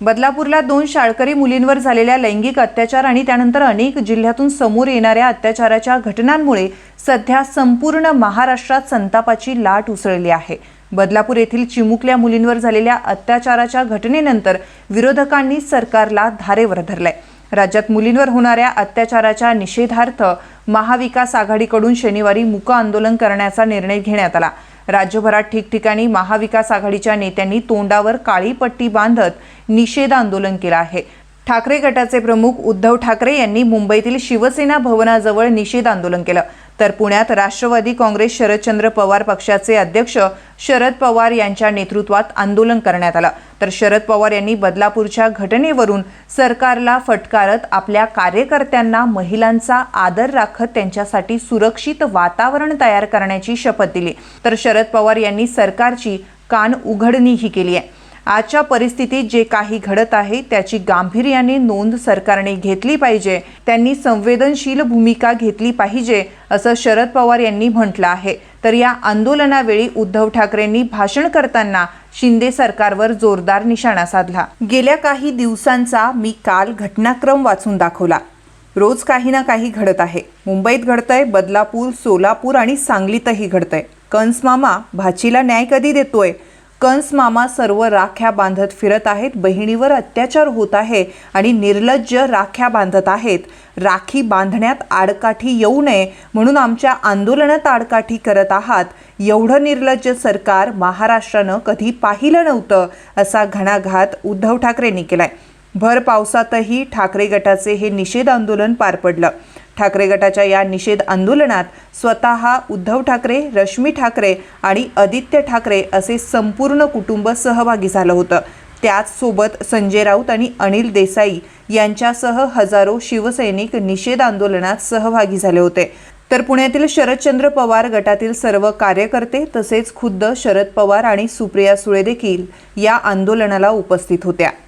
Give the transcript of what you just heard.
बदलापूरला दोन शाळकरी मुलींवर झालेल्या लैंगिक अत्याचार आणि त्यानंतर अनेक जिल्ह्यातून समोर येणाऱ्या अत्याचाराच्या घटनांमुळे सध्या संपूर्ण महाराष्ट्रात संतापाची लाट उसळली आहे. बदलापूर येथील चिमुकल्या मुलींवर झालेल्या अत्याचाराच्या घटनेनंतर विरोधकांनी सरकारला धारेवर धरलंय. राज्यात मुलींवर होणाऱ्या अत्याचाराच्या निषेधार्थ महाविकास आघाडीकडून शनिवारी मूक आंदोलन करण्याचा निर्णय घेण्यात आला. राज्यभरात ठिकठिकाणी महाविकास आघाडीच्या नेत्यांनी तोंडावर काळी पट्टी बांधत निषेध आंदोलन केलं आहे. ठाकरे गटाचे प्रमुख उद्धव ठाकरे यांनी मुंबईतील शिवसेना भवनाजवळ निषेध आंदोलन केलं. तर पुण्यात राष्ट्रवादी काँग्रेस शरदचंद्र पवार पक्षाचे अध्यक्ष शरद पवार यांच्या नेतृत्वात आंदोलन करण्यात आलं. तर शरद पवार यांनी बदलापूरच्या घटनेवरून सरकारला फटकारत आपल्या कार्यकर्त्यांना महिलांचा आदर राखत त्यांच्यासाठी सुरक्षित वातावरण तयार करण्याची शपथ दिली. तर शरद पवार यांनी सरकारची कान उघडणीही केली आहे. आजच्या परिस्थितीत जे काही घडत आहे त्याची गांभीर्याने नोंद सरकारने घेतली पाहिजे. त्यांनी संवेदनशील भूमिका घेतली पाहिजे असं शरद पवार यांनी म्हटलं आहे. तर या आंदोलनावेळी उद्धव ठाकरेंनी भाषण करताना शिंदे सरकारवर जोरदार निशाणा साधला. गेल्या काही दिवसांचा मी काल घटनाक्रम वाचून दाखवला. रोज काही ना काही घडत आहे. मुंबईत घडतंय बदलापूर सोलापूर आणि सांगलीतही घडतंय. कंस मामा भाचीला न्याय कधी देतोय? कंस मामा सर्व राख्या बांधत फिरत आहेत. बहिणीवर अत्याचार होत आहे आणि निर्लज्ज राख्या बांधत आहेत. राखी बांधण्यात आडकाठी येऊ नये म्हणून आमच्या आंदोलनात आडकाठी करत आहात. एवढं निर्लज्ज सरकार महाराष्ट्रानं कधी पाहिलं नव्हतं असा घणाघात उद्धव ठाकरेंनी केलाय. भर पावसातही ठाकरे गटाचे हे निषेध आंदोलन पार पडलं. ठाकरे गटाच्या या निषेध आंदोलनात स्वतः उद्धव ठाकरे रश्मी ठाकरे आणि आदित्य ठाकरे असे संपूर्ण कुटुंब सहभागी झालं होतं. त्याचसोबत संजय राऊत आणि अनिल देसाई यांच्यासह हजारो शिवसैनिक निषेध आंदोलनात सहभागी झाले होते. तर पुण्यातील शरदचंद्र पवार गटातील सर्व कार्यकर्ते तसेच खुद्द शरद पवार आणि सुप्रिया सुळे देखील या आंदोलनाला उपस्थित होत्या.